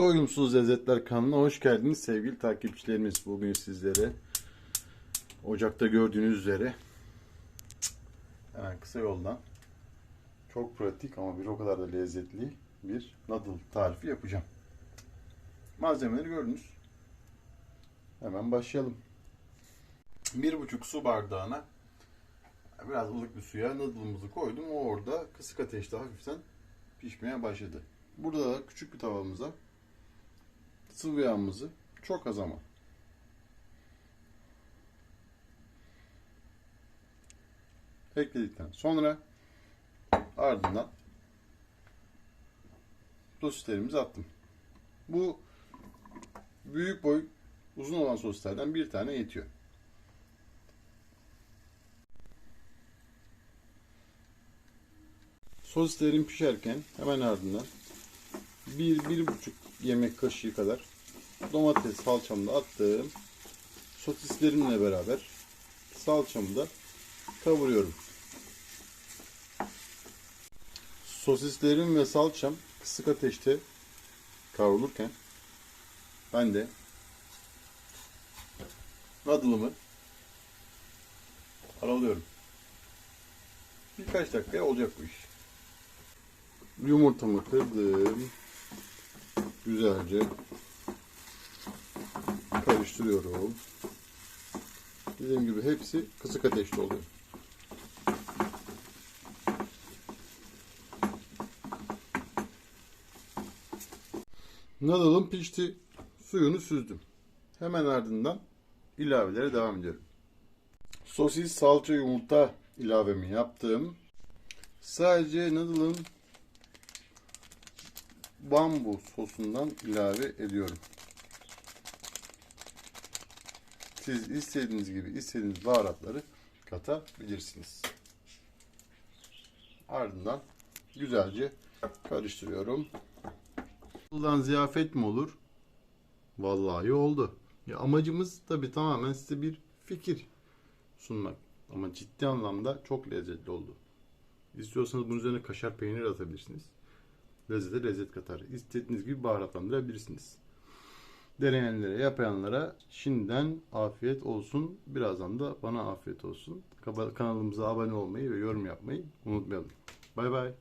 Doyumsuz Lezzetler kanalına hoş geldiniz sevgili takipçilerimiz. Bugün sizlere ocakta gördüğünüz üzere hemen kısa yoldan çok pratik ama bir o kadar da lezzetli bir noodle tarifi yapacağım. Malzemeleri gördünüz. Hemen başlayalım. Bir buçuk su bardağına biraz ılık bir suya noodle'ımızı koydum. O orada kısık ateşte hafiften pişmeye başladı. Burada da küçük bir tavamıza sıvı yağımızı çok az ama ekledikten sonra ardından sosislerimizi attım. Bu büyük boy uzun olan sosislerden bir tane yetiyor. Sosislerim pişerken hemen ardından bir, bir buçuk yemek kaşığı kadar domates salçamı da attım. Sosislerimle beraber salçamı da kavuruyorum. Sosislerim ve salçam kısık ateşte kavrulurken ben de noodle'ımı aralıyorum. Birkaç dakikaya olacak bu iş. Yumurtamı kırdım. Güzelce karıştırıyorum. Dediğim gibi hepsi kısık ateşte oluyor. Noodle'ım pişti. Suyunu süzdüm. Hemen ardından ilavelere devam ediyorum. Sosis, salça, yumurta ilavemi yaptım. Sadece noodle'ın bambu sosundan ilave ediyorum. Siz istediğiniz gibi istediğiniz baharatları katabilirsiniz. Ardından güzelce karıştırıyorum. Bundan ziyafet mi olur? Vallahi oldu. Ya amacımız tabi tamamen size bir fikir sunmak. Ama ciddi anlamda çok lezzetli oldu. İstiyorsanız bunun üzerine kaşar peynir atabilirsiniz. Lezzete lezzet katar. İstediğiniz gibi baharatlandırabilirsiniz. Deneyenlere, yapayanlara şimdiden afiyet olsun. Birazdan da bana afiyet olsun. Kanalımıza abone olmayı ve yorum yapmayı unutmayalım. Bay bay.